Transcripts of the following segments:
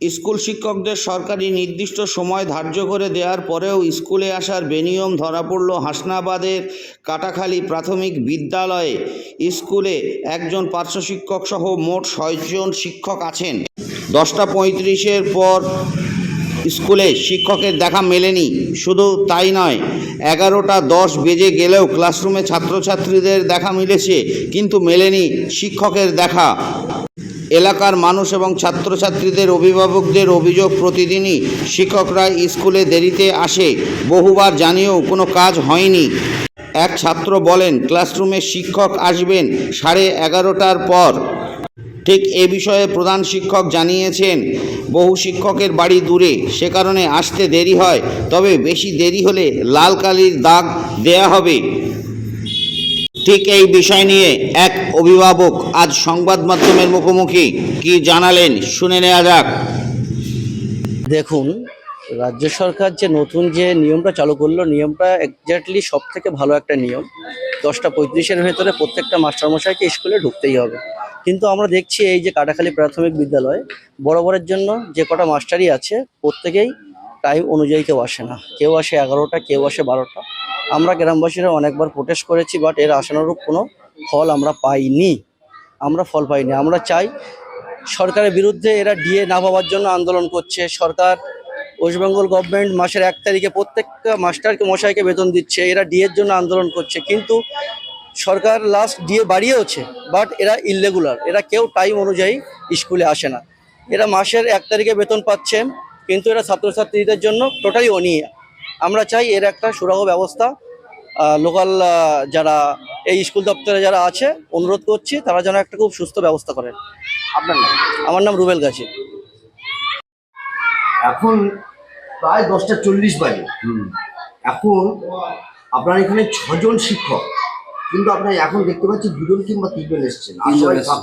School শিক্ষকদের সরকারি নির্দিষ্ট সময় ধার্য করে দেওয়ার পরেও স্কুলে আসার বেনিয়ম ধরা পড়ল হাসনাবাদের কাটাখালী প্রাথমিক বিদ্যালয়ে। স্কুলে একজন পার্শ্ব শিক্ষক সহ মোট ছয়জন শিক্ষক আছেন। দশটা পঁয়ত্রিশের পর স্কুলে শিক্ষকের দেখা মেলেনি। শুধু তাই নয়, এগারোটা দশ বেজে গেলেও ক্লাসরুমে ছাত্রছাত্রীদের দেখা মিলেছে, কিন্তু মেলেনি শিক্ষকের দেখা। এলাকার মানুষ এবং ছাত্রছাত্রীদের, অভিভাবকদের অভিযোগ প্রতিদিনই শিক্ষকরা স্কুলে দেরিতে আসে। বহুবার জানিয়েও কোনো কাজ হয়নি। এক ছাত্র বলেন, ক্লাসরুমে শিক্ষক আসবেন সাড়ে এগারোটার পর। ঠিক এ বিষয়ে প্রধান শিক্ষক জানিয়েছেন, বহু শিক্ষকের বাড়ি দূরে, সে কারণে আসতে দেরি হয়। তবে বেশি দেরি হলে লাল কালির দাগ দেয়া হবে। ঠিক এই বিষয় নিয়ে এক অভিভাবক আজ সংবাদ মাধ্যমের মুখোমুখি। কি জানালেন? শুনে নেওয়া যাক। দেখুন, রাজ্য সরকার যে নতুন যে নিয়মটা চালু করল, নিয়মটা এক্স্যাক্টলি সব থেকে ভালো একটা নিয়ম। দশটা পঁয়ত্রিশের ভেতরে প্রত্যেকটা মাস্টারমশাইকে স্কুলে ঢুকতেই হবে। কিন্তু আমরা দেখছি এই যে কাটাখালী প্রাথমিক বিদ্যালয়, বরাবরের জন্য যে কটা মাস্টারই আছে, প্রত্যেকেই টাইম অনুযায়ী কেউ আসে না। কেউ আসে এগারোটা, কেউ আসে বারোটা। আমরা গ্রামবাসীরা অনেকবার প্রোটেস্ট করেছি বাট এর আশানুরূপ কোনো ফল আমরা পাইনি। আমরা ফল পাইনি। আমরা চাই সরকারের বিরুদ্ধে এরা ডিএ না পাওয়ার জন্য আন্দোলন করছে। সরকার ওয়েস্ট বেঙ্গল গভর্নমেন্ট মাসের এক তারিখে প্রত্যেকটা মাস্টারকে, মশাইকে বেতন দিচ্ছে। এরা ডিএর জন্য আন্দোলন করছে। কিন্তু সরকার লাস্ট ডিএ বাড়িয়েওছে বাট এরা ইলরেগুলার এরা কেউ টাইম অনুযায়ী স্কুলে আসে না। এরা মাসের এক তারিখে বেতন পাচ্ছেন, কিন্তু এরা ছাত্রছাত্রীদের জন্য টোটালি অনিয়ে আমরা চাই এর একটা সুরাহ ব্যবস্থা লোকাল যারা এই স্কুল দপ্তরে যারা আছে অনুরোধ করছি তারা যেন একটা খুব সুস্থ ব্যবস্থা করেন। আপনার নাম? আমার নাম রুবেল গাছি এখন প্রায় দশটা চল্লিশ বাজে। এখন আপনার এখানে ছজন শিক্ষক কিন্তু আপনার এখন দেখতে পাচ্ছি দুজন কিংবা তিনজন এসছেন। এসছে।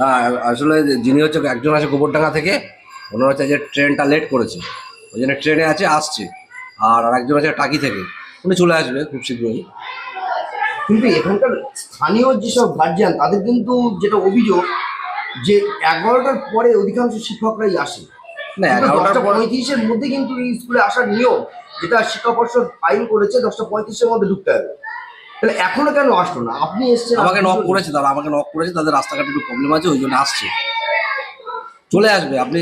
না আসলে যিনি হচ্ছে একজন আছে গোবরডাঙ্গা থেকে ওনার হচ্ছে যে ট্রেনটা লেট করেছে। ওই জন্য ট্রেনে আছে আসছে। আর আরেকজন আছে টাকি থেকে উনি চলে আসবে খুব শীঘ্রই। কিন্তু এখানকার স্থানীয় যেসব গার্জিয়ান তাদের কিন্তু যেটা অভিযোগ যে এগারোটার পরে অধিকাংশ শিক্ষকরাই আসে। না পর পঁয়ত্রিশের মধ্যে কিন্তু এই স্কুলে আসার নিয়ম যেটা শিক্ষা পর্ষদ আইন করেছে দশটা পঁয়ত্রিশের মধ্যে ঢুকতে হবে। তাহলে এখনও কেন আসলো না? আপনি এসছেন আমাকে নক করেছে তারা আমাকে নক করেছে তাদের রাস্তাঘাটে একটু প্রবলেম আছে ওই জন্য আসছে। চলে আসবে আপনি